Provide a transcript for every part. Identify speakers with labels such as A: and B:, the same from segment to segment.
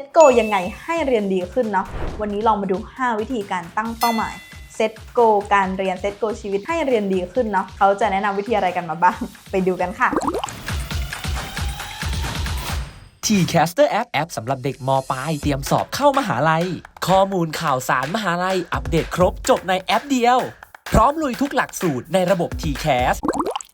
A: ตโกยังไงให้เรียนดีขึ้นเนาะวันนี้ลองมาดู 5 วิธีการตั้งเป้าหมายเซตโกการเรียนเซตโกชีวิตให้เรียนดีขึ้นเนาะเขาจะแนะนำวิธีอะไรกันมาบ้าง ไปดูกันค่ะ
B: T-Caster App แอปสำหรับเด็กมปลายเตรียมสอบเข้ามหาลัย ข้อมูลข่าวสารมหาลัย อัปเดตครบจบในแอปเดียว พร้อมลุยทุกหลักสูตรในระบบ T-Cast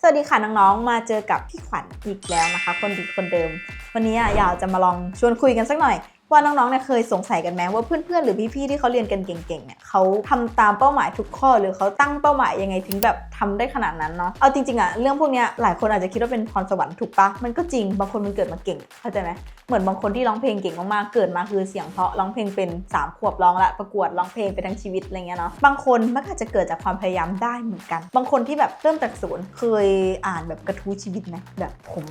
A: สวัสดีค่ะน้องๆ มาเจอกับพี่ขวัญอีกแล้วนะคะ คนดีคนเดิม วันนี้อยากจะมาลองชวนคุยกันสักหน่อย ว่าน้องๆเนี่ยเคยสงสัยกันไหมว่าเพื่อนๆ หรือพี่ๆ ที่เขาเรียนกันเก่งๆ เนี่ยเขาทำตามเป้าหมายทุกข้อ หรือเขาตั้งเป้าหมายยังไงถึงแบบทำได้ขนาดนั้นเนาะ เอาจริงๆอะเรื่องพวกนี้หลายคนอาจจะคิดว่าเป็นพรสวรรค์ถูกปะมันก็จริง บางคนมันเกิดมาเก่ง เข้าใจไหม เหมือนบางคนที่ร้องเพลงเก่งมากๆ เกิดมาคือเสียงเพราะร้องเพลงเป็นสามขวบร้องละประกวดร้องเพลงไปทั้งชีวิตอะไรเงี้ยเนาะ บางคนมันก็อาจจะเกิดจากความพยายามได้เหมือนกัน บางคนที่แบบเริ่มจากศูนย์เคยอ่านแบบกระทู้ชีวิตไหมแบบผม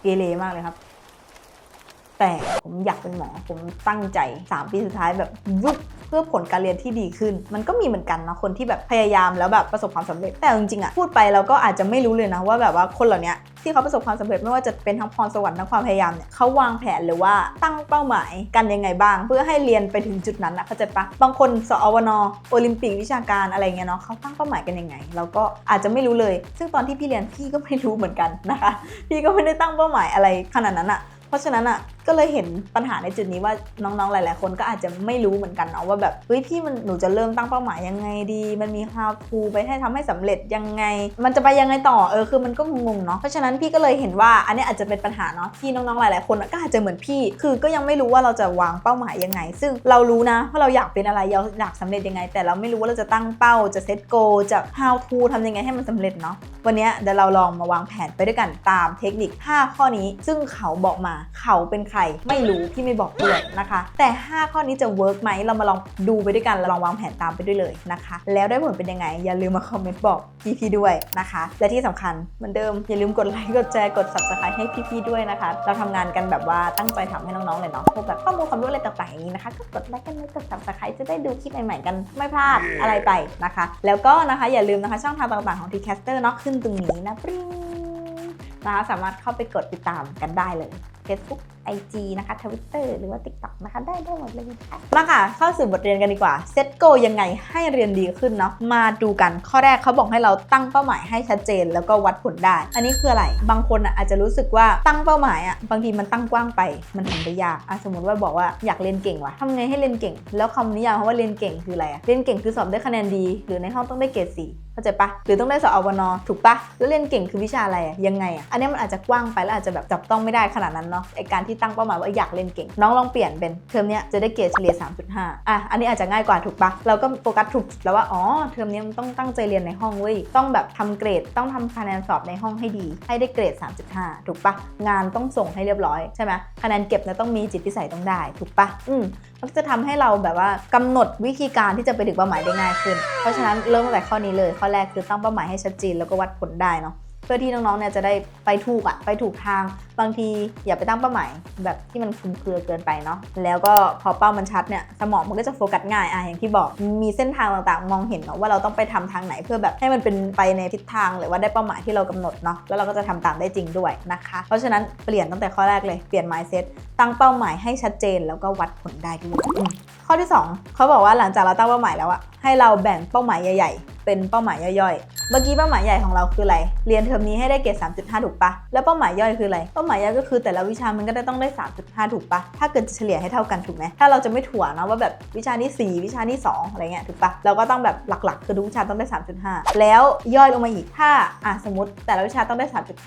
A: เกเรมากเลยครับ แต่ผมอยากเป็นหมอ ผมตั้งใจ 3 ปีสุดท้ายแบบยุบเพื่อผลการเรียนที่ดีขึ้น มันก็มีเหมือนกันนะคนที่แบบพยายามแล้วแบบประสบความสำเร็จ แต่จริงๆอะพูดไปเราก็อาจจะไม่รู้เลยนะว่าแบบว่าคนเหล่านี้ที่เขาประสบความสำเร็จไม่ว่าจะเป็นทั้งพรสวรรค์ทั้งความพยายามเนี่ยเขาวางแผนหรือว่าตั้งเป้าหมายกันยังไงบ้าง เพื่อให้เรียนไปถึงจุดนั้นนะเข้าใจปะบางคนสอวนอโอลิมปิกวิชาการอะไรเงี้ยเนาะเขาตั้งเป้าหมายกันยังไง เราก็อาจจะไม่รู้เลย ซึ่งตอนที่พี่เรียนพี่ก็ไม่รู้เหมือนกันนะคะ พี่ก็ไม่ได้ตั้งเป้าหมายอะไรขนาดนั้นอะเพราะฉะนั้นอะก็เลยเห็นปัญหาในจุดนี้ว่าน้องๆ หลาย ๆ คนก็อาจจะไม่รู้เหมือนกันเนาะว่าแบบเฮ้ยพี่มันหนูจะเริ่มตั้งเป้าหมายยังไงดี มันมี how to ไปให้ทำให้สำเร็จยังไง มันจะไปยังไงต่อเออคือมันก็งงเนาะเพราะฉะนั้นพี่ก็เลยเห็นว่าอันนี้อาจจะเป็นปัญหาเนาะที่น้องๆ หลาย ๆ คนก็อาจจะเหมือนพี่ คือก็ยังไม่รู้ว่าเราจะวางเป้าหมายยังไง ซึ่งเรารู้นะว่าเราอยากเป็นอะไรเราอยากสำเร็จยังไง แต่เราไม่รู้ว่าเราจะตั้งเป้าจะเซตโกจะ how to ทำยังไงให้มันสำเร็จเนาะวันนี้เดี๋ยวเราลองมาวางแผนไปด้วยกันตามเทคนิค 5 ข้อนี้ ซึ่งเขาบอกมาเขาเป็นใคร ไม่รู้พี่ไม่บอกด้วยนะคะ แต่ 5 ข้อนี้จะเวิร์กไหมเรามาลองดูไปด้วยกันแล้วลองวางแผนตามไปด้วยเลยนะคะ แล้วได้ผลเป็นยังไง อย่าลืมมาคอมเมนต์บอกพี่ๆด้วยนะคะ และที่สำคัญเหมือนเดิมอย่าลืมกดไลค์กดแชร์กด subscribe ให้พี่ๆด้วยนะคะ เราทำงานกันแบบว่าตั้งใจทำให้น้องๆเลยเนาะพวกแบบข้อมูลความรู้อะไรต่างๆอย่างนี้นะคะก็กดไลค์กันไว้กด subscribe จะได้ดูคลิปใหม่ๆกันไม่พลาดอะไรไปนะคะ แล้วก็นะคะอย่าลืมนะคะช่องทางต่างๆของ Tcaster เนาะขึ้นตรงนี้นะปริ้งนะคะสามารถเข้าไปกดติดตามกันได้เลย Facebook IG นะคะ Twitter หรือว่า TikTok นะคะได้ได้หมดเลยค่ะมาค่ะเข้าสู่บทเรียนกันดีกว่าเซตโกยังไงให้เรียนดีขึ้นเนาะมาดูกันข้อแรกเขาบอกให้เราตั้งเป้าหมายให้ชัดเจนแล้วก็วัดผลได้ อันนี้คืออะไร บางคนอะอาจจะรู้สึกว่าตั้งเป้าหมายอะบางทีมันตั้งกว้างไปมันทำได้ยากอะสมมติว่าบอกว่าอยากเรียนเก่งว่ะทำไงให้เรียนเก่ง แล้วคำนิยามคำว่าเรียนเก่งคืออะไรอะเรียนเก่งคือสอบได้คะแนนดี หรือในห้องต้องได้เกรดสี่เข้าใจปะหรือต้องได้สอบอวนอถูกปะแล้วเรียนเก่งคือวิชาอะไรอะยังไงอะอันนี้มันอาจจะกว้างไปแล้วอาจจะแบบจับต้องไม่ได้ขนาดนั้นเนาะไอการที่ตั้งเป้าหมายว่าอยากเรียนเก่ง น้องลองเปลี่ยนเป็นเทอมนี้จะได้เกรดเฉลี่ย 3.5 อะ อันนี้อาจจะง่ายกว่าถูกปะเราก็โฟกัสถูกแล้วว่า อ๋อ เทอมนี้มันต้องตั้งใจเรียนในห้องเว้ย ต้องแบบทำเกรด ต้องทำคะแนนสอบในห้องให้ดี ให้ได้เกรด 3.5 ถูกปะงานต้องส่งให้เรียบร้อยใช่ไหมคะแนนเก็บนี่ยต้องมีจิตพิสัยต้องได้ ถูกปะอืมมันจะทำให้เราแบบว่ากำหนดวิธีการที่จะไปถึงเป้าหมายได้ง่ายขึ้น เพราะฉะนั้นเริ่มตั้งแต่ข้อนี้เลย ข้อแรกคือตั้งเป้าหมายให้ชัดเจนแล้วก็วัดผลได้เนาะ พื่อที่น้องๆเนี่ยจะได้ไปถูกอะไปถูกทาง บางทีอย่าไปตั้งเป้าหมายแบบที่มันคลุมเครือเกินไปเนาะแล้วก็พอเป้ามันชัดเนี่ยสมองมันก็จะโฟกัสง่ายอะอย่างที่บอกมีเส้นทางต่างๆ มองเห็นเนาะว่าเราต้องไปทำทางไหนเพื่อแบบให้มันเป็นไปในทิศทางหรือว่าได้เป้าหมายที่เรากำหนดเนาะแล้วเราก็จะทำตามได้จริงด้วยนะคะ เพราะฉะนั้นเปลี่ยนตั้งแต่ข้อแรกเลยเปลี่ยน mindset ตั้งเป้าหมายให้ชัดเจนแล้วก็วัดผลได้ด้วยข้อที่ 2 เขาบอกว่าหลังจากเราตั้งเป้าหมายแล้วอะให้เราแบ่งเป้าหมายใหญ่ ๆ เป็นเป้าหมายย่อยๆ เมื่อกี้เป้าหมายใหญ่ของเราคืออะไร เรียนเทอมนี้ให้ได้เกรด 3.5 ถูกปะ แล้วเป้าหมายย่อยคืออะไร เป้าหมายย่อยก็คือแต่ละวิชามันก็ได้ต้องได้ 3.5 ถูกปะ ถ้าเกิดเฉลี่ยให้เท่ากันถูกไหมถ้าเราจะไม่ถั่วนะว่าแบบวิชานี้ 4 วิชานี้ 2 อะไรเงี้ยถูกปะ เราก็ต้องแบบหลักๆ คือทุกวิชาต้องได้ 3.5 แล้วย่อยลงมาอีก ถ้าอะสมมติแต่ละวิชาต้องได้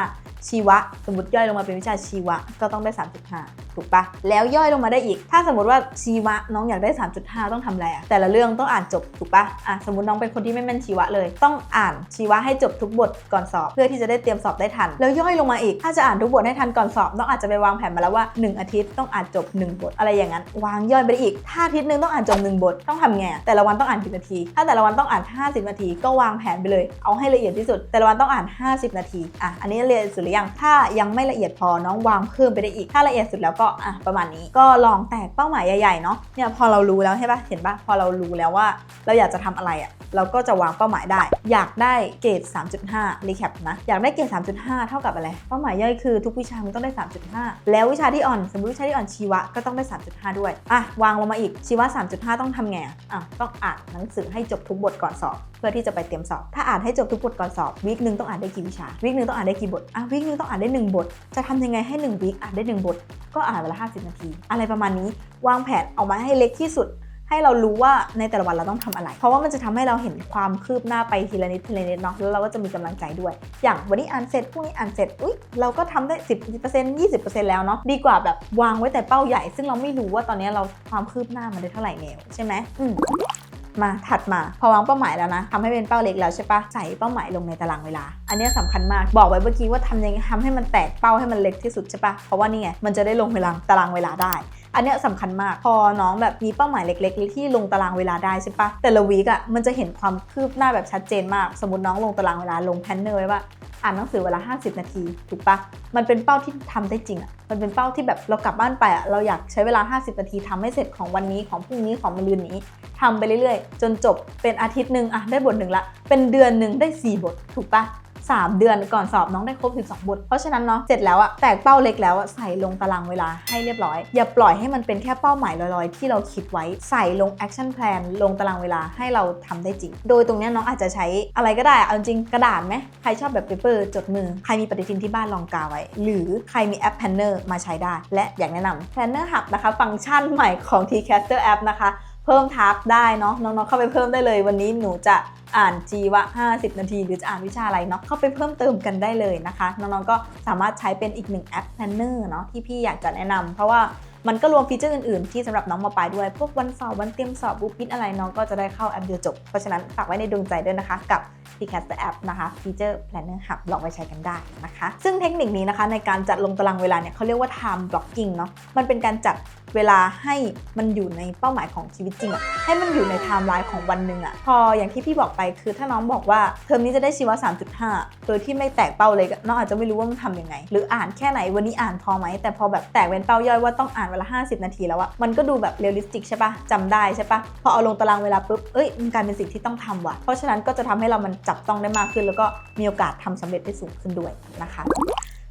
A: 3.5ชีวะสมมติย่อยลงมาเป็นวิชาชีวะก็ต้องได้ 3.5 ถูกปะแล้วย่อยลงมาได้อีก ถ้าสมมติว่าชีวะน้องอยากได้ 3.5 ต้องทำอะไรอะแต่ละเรื่องต้องอ่านจบถูกปะอะสมมติน้องเป็นคนที่ไม่แม่นชีวะเลย ต้องอ่านชีวะให้จบทุกบทก่อนสอบ เพื่อที่จะได้เตรียมสอบได้ทัน แล้วย่อยลงมาอีก ถ้าจะอ่านทุกบทให้ทันก่อนสอบต้องอาจจะไปวางแผนมาแล้วว่า 1 อาทิตย์ต้องอ่านจบ 1 บท อะไรอย่างนั้น วางย่อยไปอีก ถ้าอาทิตย์นึงต้องอ่านจบ1บทต้องทำไงแต่ละวันต้องอ่านกี่นาที ถ้าแต่ละวันต้องอ่าน 50 นาที ก็วางแผนไปเลย เอาให้ละเอียดที่สุด แต่ละวันต้องอ่าน 50 นาทีอะอันนี้ละเอียดสุดหรือยังถ้ายังไม่ละเอียดพอน้องวางเพิ่มไปได้อีก ถ้าละเอียดสุดแล้วก็อะประมาณนี้ก็ลองแตกเป้าหมายใหญ่ๆเนาะเนี่ยพอเรารู้แล้วใช่ปะเห็นปะพอเรารู้แล้วว่า เราอยากจะทำอะไรอะ่ะเราก็จะวางเป้าหมายได้ อยากได้ได้เกรด 3.5 รีแคปนะ อยากได้เกรด 3.5 เท่ากับอะไร เป้าหมายย่อยคือทุกวิชามันต้องได้ 3.5 แล้ววิชาที่อ่อน สมมติวิชาที่อ่อนชีวะก็ต้องได้ 3.5 ด้วย อะ วางลงมาอีก ชีวะ 3.5 ต้องทำไงอะ ต้องอ่านหนังสือให้จบทุกบทก่อนสอบ เพื่อที่จะไปเตรียมสอบ ถ้าอ่านให้จบทุกบทก่อนสอบ วีคหนึ่งต้องอ่านได้กี่วิชา วีคหนึ่งต้องอ่านได้กี่บท อะ วีคหนึ่งต้องอ่านได้หนึ่งบท จะทำยังไงให้หนึ่งวีคอ่านได้หนึ่งบท ก็อ่านเวลา 50 นาที อะไรประมาณนี้ วางแผนออกมาให้เล็กที่สุด ให้เรารู้ว่าในแต่ละวันเราต้องทำอะไร เพราะว่ามันจะทำให้เราเห็นความคืบหน้าไปทีละนิดทีละนิดเนาะแล้วเราก็จะมีกำลังใจด้วย อย่างวันนี้อ่านเสร็จพรุ่งนี้อ่านเสร็จอุ๊ยเราก็ทำได้ 10% 20%แล้วเนาะดีกว่าแบบวางไว้แต่เป้าใหญ่ ซึ่งเราไม่รู้ว่าตอนนี้เราความคืบหน้ามันได้เท่าไหร่แล้วใช่ไหมอืมมาถัดมาพอวางเป้าหมายแล้วนะทำให้เป็นเป้าเล็กแล้วใช่ปะใส่เป้าหมายลงในตารางเวลา อันนี้ยสำคัญมากบอกไว้เมื่อกี้ว่าทำยังไงทำให้มันแตกเป้าให้มันเล็กที่สุดใช่ปะเพราะว่านี่ไงมันจะได้ลงเวลาตารางเวลาได้ อันเนี้ยสำคัญมาก พอน้องแบบมีเป้าหมายเล็ก ๆ ที่ลงตารางเวลาได้ใช่ปะแต่ละวีกอะมันจะเห็นความคืบหน้าแบบชัดเจนมาก สมมติน้องลงตารางเวลาลงแพนเนอร์ไว้ว่าอ่านหนังสือเวลา 50 นาที ถูกปะมันเป็นเป้าที่ทำได้จริงอะมันเป็นเป้าที่แบบเรากลับบ้านไปอะเราอยากใช้เวลา 50 นาทีทำให้เสร็จของวันนี้ของพรุ่งนี้ของมะรืนนี้ทำไปเรื่อยๆ จนจบเป็นอาทิตย์หนึ่งอะได้บทหนึ่งละ เป็นเดือนหนึ่งได้ 4 บท ถูกปะ สามเดือนก่อนสอบน้องได้ครบ 12 บท เพราะฉะนั้นเนาะเสร็จแล้วอะแตกเป้าเล็กแล้วอะใส่ลงตารางเวลาให้เรียบร้อย อย่าปล่อยให้มันเป็นแค่เป้าหมายลอยๆ ที่เราคิดไว้ใส่ลง action plan ลงตารางเวลาให้เราทำได้จริง โดยตรงเนี้ยน้องอาจจะใช้อะไรก็ได้เอาจริงกระดาษไหมใครชอบแบบเปเปอร์จดมือใครมีปฏิทินที่บ้านลองกาไว้ หรือใครมีแอป Planner มาใช้ได้ และอยากแนะนำ Planner Hub นะคะ ฟังก์ชันใหม่ของ Tcaster App นะคะ เพิ่มทับได้เนาะน้องๆเข้าไปเพิ่มได้เลย วันนี้หนูจะอ่านจีวะ 50 นาที หรือจะอ่านวิชาอะไรเนาะเข้าไปเพิ่มเติมกันได้เลยนะคะ น้องๆก็สามารถใช้เป็นอีกหนึ่งแอป Planner เนาะที่พี่อยากจะแนะนำเพราะว่ามันก็รวมฟีเจอร์อื่นๆ ที่สำหรับน้องมาปลายด้วย พวกวันสอบวันเตรียมสอบบุ๊ปิดอะไรน้องก็จะได้เข้าแอปเดียวจบ เพราะฉะนั้นฝากไว้ในดวงใจด้วยนะคะ กับ t c a s t App นะคะฟีเจอร์ Planner Hub ลองไปใช้กันได้นะคะ ซึ่งเทคนิคนี้นะคะในการจัดลงตารางเวลาเนี่ยเขาเรียกว่า time blocking เนาะมันเป็นการจัด เวลาให้มันอยู่ในเป้าหมายของชีวิตจริงอะให้มันอยู่ในไทม์ไลน์ของวันหนึ่งอะพออย่างที่พี่บอกไปคือถ้าน้องบอกว่าเทอมนี้จะได้ชีวะ 3.5 โดยที่ไม่แตกเป้าเลยน้องอาจจะไม่รู้ว่ามันทำยังไง หรืออ่านแค่ไหนวันนี้อ่านพอไหมแต่พอแบบแตกเป็นเป้าย่อยว่าต้องอ่านเวลา 50 นาทีแล้วอะมันก็ดูแบบเรียลลิสติกใช่ปะจำได้ใช่ปะพอเอาลงตารางเวลาปุ๊บเอ้ยมันกลายเป็นสิ่งที่ต้องทำว่ะเพราะฉะนั้นก็จะทำให้เรามันจับต้องได้มากขึ้น แล้วก็มีโอกาสทำสำเร็จได้สูงขึ้นด้วยนะคะ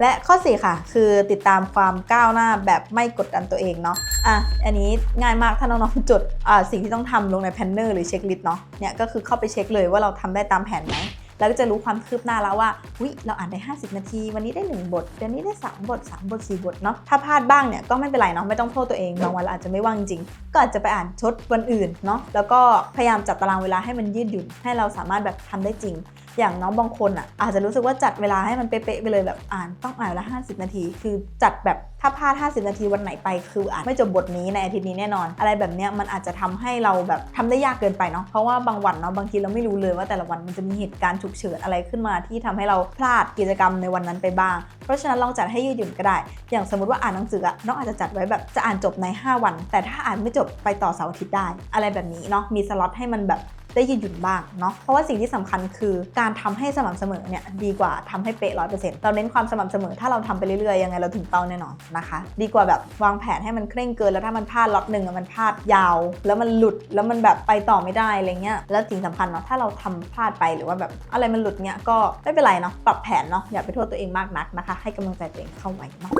A: และข้อ 4 ค่ะ คือติดตามความก้าวหน้าแบบไม่กดดันตัวเองเนาะอะอันนี้ง่ายมากถ้าน้องๆจดอ่าสิ่งที่ต้องทำลงในแพนเนอร์หรือเช็คลิสต์เนาะเนี่ยก็คือเข้าไปเช็คเลยว่าเราทำได้ตามแผนไหมแล้วก็จะรู้ความคืบหน้าแล้วว่าวิเราอ่านได้ 50 นาที วันนี้ได้ 1 บทเดือนนี้ได้ 3 บท 3 บท 4 บทเนาะถ้าพลาดบ้างเนี่ยก็ไม่เป็นไรเนาะไม่ต้องโทษตัวเองบางวันเราอาจจะไม่ว่างจริง ก็อาจจะไปอ่านชดวันอื่นเนาะแล้วก็พยายามจัดตารางเวลาให้มันยืดหยุ่นให้เราสามารถแบบทำได้จริง อย่างน้องบางคนอะอาจจะรู้สึกว่าจัดเวลาให้มันเป๊ะๆไปเลยแบบอ่านต้องอ่านลา50 นาที คือจัดแบบถ้าพลาด 50 นาทีวันไหนไปคืออ่านไม่จบบทนี้ในอาทิตย์นี้แน่นอน อะไรแบบเนี้ยมันอาจจะทำให้เราแบบทำได้ยากเกินไปเนาะเพราะว่าบางวันเนาะบางทีเราไม่รู้เลยว่าแต่ละวันมันจะมีเหตุการณ์ฉุกเฉินอะไรขึ้นมาที่ทำให้เราพลาดกิจกรรมในวันนั้นไปบ้าง เพราะฉะนั้นลองจัดให้ยืดหยุ่นก็ได้ อย่างสมมติว่าอ่านหนังสืออะน้องอาจจะจัดไว้แบบจะอ่านจบใน 5 วัน แต่ถ้าอ่านไม่จบไปต่อเสาร์อาทิตย์ได้ อะไรแบบนี้เนาะมีสล็อตให้มันแบบ ได้ยืดหยุ่นบ้างเนาะเพราะว่าสิ่งที่สำคัญคือการทำให้สม่ำเสมอเนี่ยดีกว่าทำให้เป๊ะร้อยเปอร์เซ็นต์เราเน้นความสม่ำเสมอถ้าเราทำไปเรื่อยๆยังไงเราถึงเป้าแน่นอนนะคะ ดีกว่าแบบวางแผนให้มันเคร่งเกินแล้วถ้ามันพลาดล็อตหนึ่งมันพลาดยาว แล้วมันหลุดแล้วมันแบบไปต่อไม่ได้อะไรเงี้ยแล้วสิ่งสำคัญเนาะถ้าเราทำพลาดไปหรือว่าแบบอะไรมันหลุดเงี้ยก็ไม่เป็นไรเนาะปรับแผนเนาะอย่าไปโทษตัวเองมากนักนะคะ ให้กำลังใจตัวเองเข้าไว้เนาะ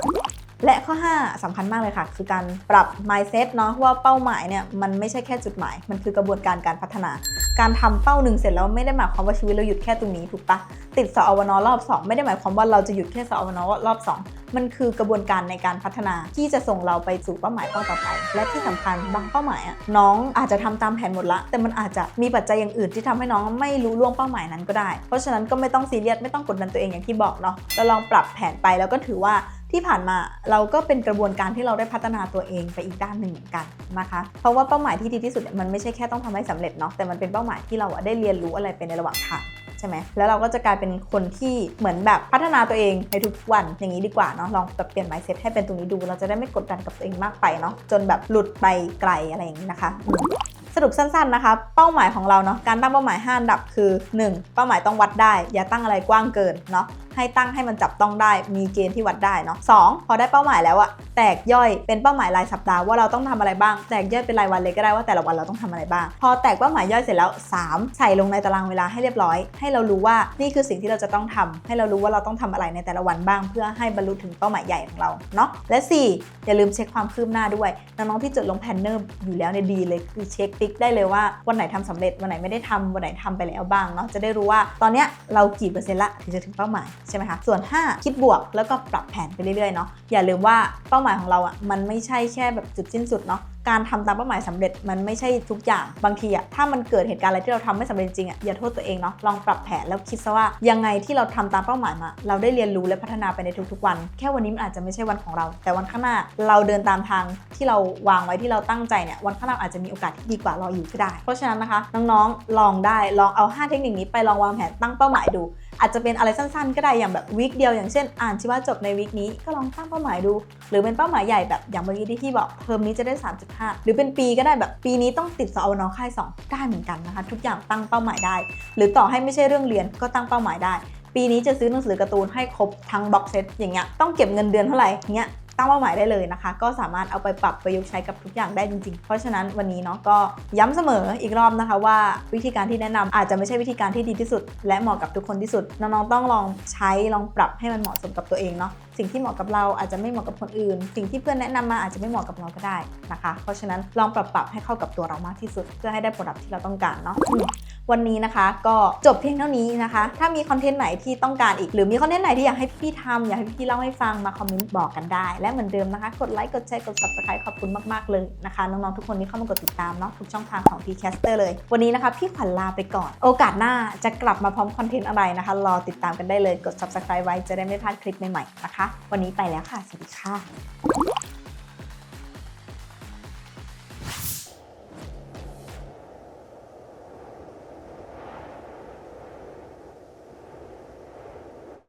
A: และข้อ 5สำคัญมากเลยค่ะ คือการปรับ mindset เนาะว่าเป้าหมายเนี่ยมันไม่ใช่แค่จุดหมาย มันคือกระบวนการการพัฒนา การทำเป้าหนึ่งเสร็จแล้วไม่ได้หมายความว่าชีวิตเราหยุดแค่ตรงนี้ถูกปะติดสอวนอรอบ 2 ไม่ได้หมายความว่าเราจะหยุดแค่สอวนอรอบ 2 มันคือกระบวนการในการพัฒนาที่จะส่งเราไปสู่เป้าหมายเป้าต่อไป และที่สำคัญบางเป้าหมายอะน้องอาจจะทำตามแผนหมดละ แต่มันอาจจะมีปัจจัยอย่างอื่นที่ทำให้น้องไม่รู้ล่วงเป้าหมายนั้นก็ได้ เพราะฉะนั้นก็ไม่ต้องซีเรียสไม่ต้องกดดันตัวเองอย่างที่บอกเนาะเราลองปรับแผนไปแล้วก็ถือว่า ที่ผ่านมาเราก็เป็นกระบวนการที่เราได้พัฒนาตัวเองไปอีกด้านหนึ่งเหมือนกันนะคะเพราะว่าเป้าหมายที่ดีที่สุดมันไม่ใช่แค่ต้องทำให้สำเร็จเนาะแต่มันเป็นเป้าหมายที่เราได้เรียนรู้อะไรไปในระหว่างทางใช่ไหมแล้วเราก็จะกลายเป็นคนที่เหมือนแบบพัฒนาตัวเองในทุกวันอย่างนี้ดีกว่าเนาะลองแบบเปลี่ยน mindset ให้เป็นตรงนี้ดู เราจะได้ไม่กดดันกับตัวเองมากไปเนาะจนแบบหลุดไปไกลอะไรอย่างนี้นะคะสรุปสั้นๆนะคะ เป้าหมายของเราเนาะการตั้งเป้าหมาย5อันดับคือ 1. เป้าหมายต้องวัดได้ อย่าตั้งอะไรกว้างเกินเนาะ ให้ตั้งให้มันจับต้องได้ มีเกณฑ์ที่วัดได้เนาะสองพอได้เป้าหมายแล้วอะแตกย่อยเป็นเป้าหมายรายสัปดาห์ว่าเราต้องทำอะไรบ้าง แตกย่อยเป็นรายวันเลยก็ได้ว่าแต่ละวันเราต้องทำอะไรบ้าง พอแตกเป้าหมายย่อยเสร็จแล้วสามใส่ลงในตารางเวลาให้เรียบร้อย ให้เรารู้ว่านี่คือสิ่งที่เราจะต้องทำให้เรารู้ว่าเราต้องทำอะไรในแต่ละวันบ้าง เพื่อให้บรรลุถึงเป้าหมายใหญ่ของเราเนาะและสี่อย่าลืมเช็คความคืบหน้าด้วยน้องๆที่จดลงแพนเนอร์อยู่แล้วเนี่ยดีเลยคือเช็คติ๊กได้เลยว่าวันไหนทำสำเร็จวันไหนไม่ได้ทำวันไหนทำไปแล้วบ้างเนาะจะได้รู้ว่าตอนเนี้ยเรากี่เปอร์เซ็นต์ละถึงจะถึงเป้าหมายใช่ไหมคะส่วน 5 คิดบวกแล้วก็ปรับแผนไปเรื่อยๆเนาะอย่าลืมว่าเป้าหมายของเราอะ่ะมันไม่ใช่แค่แบบจุดสิ้นสุดเนาะการทำตามเป้าหมายสำเร็จมันไม่ใช่ทุกอย่างบางทีอะถ้ามันเกิดเหตุการณ์อะไรที่เราทำไม่สำเร็จจริงอะอย่าโทษตัวเองเนาะลองปรับแผนแล้วคิดซะว่ายังไงที่เราทำตามเป้าหมายมา เราได้เรียนรู้และพัฒนาไปในทุกๆวัน แค่วันนี้มันอาจจะไม่ใช่วันของเรา แต่วันข้างหน้าเราเดินตามทางที่เราวางไว้ที่เราตั้งใจเนี่ยวันข้างหน้าอาจจะมีโอกาสที่ดีกว่ารออยู่ก็ได้ เพราะฉะนั้นนะคะน้องๆลองได้ลองเอา 5 เทคนิคนี้ไปลองวางแผนตั้งเป้าหมายดู อาจจะเป็นอะไรสั้นๆ ก็ได้อย่างแบบวิคเดียว อย่างเช่น อ่านชีวะจบในวิคนี้ก็ลองตั้งเป้าหมายดู หรือเป็นเป้าหมายใหญ่แบบอย่างเมื่อกี้ที่พี่บอกเทอมนี้จะได้ 3.5 หรือเป็นปีก็ได้แบบปีนี้ต้องติดสอวนอค่าย2ได้เหมือนกันนะคะ ทุกอย่างตั้งเป้าหมายได้ หรือต่อให้ไม่ใช่เรื่องเรียนก็ตั้งเป้าหมายได้ ปีนี้จะซื้อหนังสือการ์ตูนให้ครบทั้งบ็อกเซตอย่างเงี้ยต้องเก็บเงินเดือนเท่าไหร่เงี้ย ตั้งเป้าหมายได้เลยนะคะ ก็สามารถเอาไปปรับประยุกต์ใช้กับทุกอย่างได้จริงๆ เพราะฉะนั้นวันนี้เนาะก็ย้ำเสมออีกรอบนะคะว่าวิธีการที่แนะนำอาจจะไม่ใช่วิธีการที่ดีที่สุด และเหมาะกับทุกคนที่สุดน้องๆต้องลองใช้ลองปรับให้มันเหมาะสมกับตัวเองเนาะสิ่งที่เหมาะกับเราอาจจะไม่เหมาะกับคนอื่น สิ่งที่เพื่อนแนะนำมาอาจจะไม่เหมาะกับเราก็ได้นะคะ เพราะฉะนั้นลองปรับปรับให้เข้ากับตัวเรามากที่สุด เพื่อให้ได้ผลลัพธ์ที่เราต้องการเนาะ วันนี้นะคะ ก็จบเพียงเท่านี้นะคะ ถ้ามีคอนเทนต์ไหนที่ต้องการอีก หรือมีคอนเทนต์ไหนที่อยากให้พี่ทำอยากให้พี่เล่าให้ฟังมาคอมเมนต์บอกกันได้ และเหมือนเดิมนะคะ กดไลค์กดแชร์กด subscribe ขอบคุณมากๆเลยนะคะน้องๆทุกคนที่เข้ามากดติดตามเนาะทุกช่องทางของ p c a s t e r เลย วันนี้นะคะพี่ขวัญลาไปก่อน โอกาสหน้าจะกลับมาพร้อมคอนเทนต์อะไรนะคะ รอติดตามกันได้เลยกด subscribe ไว้จะได้ไม่พลาดคลิปใหม่ๆนะคะ วันนี้ไปแล้วค่ะสวัสดีค่ะ